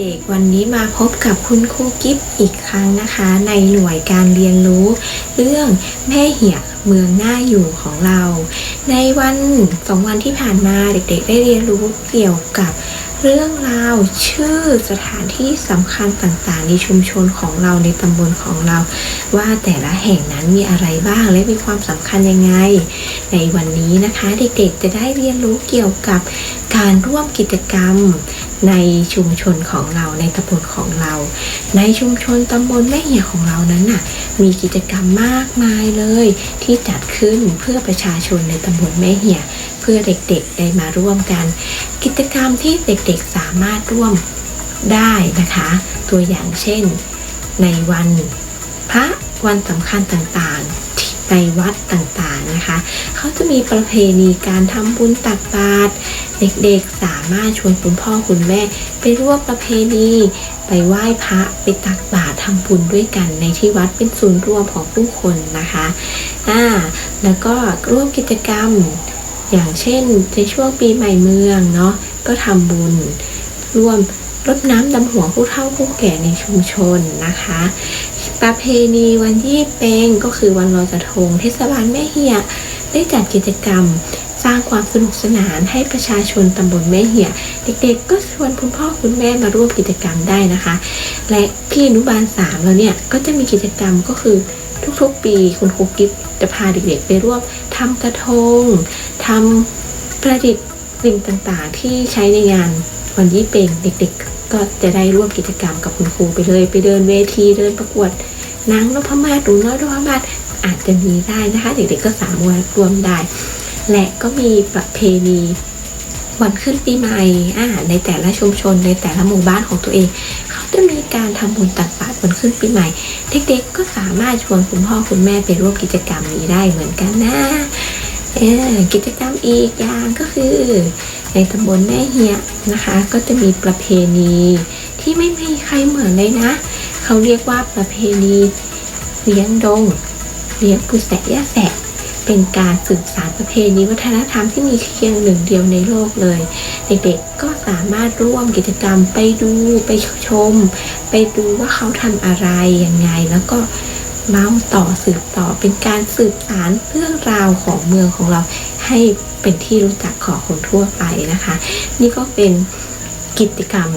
เด็กๆ วันนี้มาพบกับคุณครูกิฟอีกครั้งนะคะ ในหน่วยการเรียนรู้ เรื่องแม่เหียกเมืองหน่าอยู่ของเรา ในวันสองวันที่ผ่านมาเด็กๆ ได้เรียนรู้เกี่ยวกับเรื่องราวชื่อสถานที่สำคัญต่างๆ ในชุมชนของเราในตำบลของเรา ว่าแต่ละแห่งนั้นมีอะไรบ้างและมีความสำคัญยังไง ในวันนี้นะคะ เด็กๆจะได้เรียนรู้เกี่ยวกับการร่วมกิจกรรมในชุมชนของเราในตำบลของเรา ในชุมชนตำบลแม่เหี่ยของเรานั้นน่ะมีกิจกรรมมากมายเลย ที่จัดขึ้นเพื่อประชาชนในตำบลแม่เหี่ยเพื่อเด็กๆได้มาร่วมกัน กิจกรรมที่เด็กๆสามารถร่วมได้นะคะ ตัวอย่างเช่น ในวันพระวันสำคัญต่างๆ ในวัดต่างๆนะคะ เขาจะมีประเพณีการทำบุญตักบาตรเด็กๆสามารถชวนคุณพ่อคุณแม่ ไปร่วมประเพณี ไปไหว้พระไปตักบาตรทำบุญด้วยกันในที่วัดเป็นศูนย์รวมของผู้คนนะคะอ่าแล้วก็ร่วมกิจกรรม อย่างเช่นในช่วงปีใหม่เมืองเนาะก็ทำบุญร่วมรดน้ำดำหัวผู้เฒ่าผู้แก่ในชุมชนนะคะ ประเพณีวันยี่เปงก็คือวันลอยกระทง เทศบาลแม่เหียได้จัดกิจกรรม สร้างความสนุกสนานให้ประชาชนตำบลแม่เหียเด็กๆ ก็ชวนคุณพ่อคุณแม่มาร่วมกิจกรรมได้นะคะ และที่อนุบาลสามเราเนี่ยก็จะมีกิจกรรมก็คือทุกๆ ปีคุณครูกิฟจะพาเด็กๆ ไปร่วมทำกระทงทำประดิษฐ์สิ่งต่างๆ ที่ใช้ในงานวันยี่เป็งเด็กๆก็จะได้ร่วมกิจกรรมกับคุณครูไปเลย ไปเดินเวทีเดินประกวด นางนพมาศหรือน้อยนพมาศอาจจะมีได้นะคะเด็กๆก็สามารถรวมได้ และก็มีประเพณีวันขึ้นปีใหม่ในแต่ละชุมชนในแต่ละหมู่บ้านของตัวเอง เขาจะมีการทำบุญตักบาตรวันขึ้นปีใหม่ เด็กๆก็สามารถชวนคุณพ่อคุณแม่ไปร่วมกิจกรรมนี้ได้เหมือนกันนะกิจกรรมอีกอย่างก็คือ ในตำบลแม่เฮียนะคะ ก็จะมีประเพณีที่ไม่มีใครเหมือนเลยนะ เขาเรียกว่าประเพณีเลี้ยงดงเลี้ยงปูแสะย่าแสะเป็นการสืบสานประเพณีวัฒนธรรมที่มีเพียงหนึ่งเดียวในโลกเลย เด็กๆก็สามารถร่วมกิจกรรมไปดูไปชม ไปดูว่าเขาทำอะไรยังไง แล้วก็เล่าต่อสืบต่อเป็นการสืบสานเรื่องราวของเมืองของเราให้เป็นที่รู้จักของคนทั่วไปนะคะ นี่ก็เป็นกิจกรรม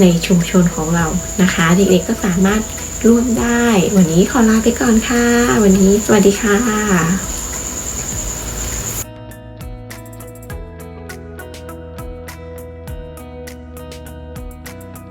ในชุมชนของเรานะคะ เด็กๆก็สามารถร่วมได้ วันนี้ขอลาไปก่อนค่ะ วันนี้สวัสดีค่ะ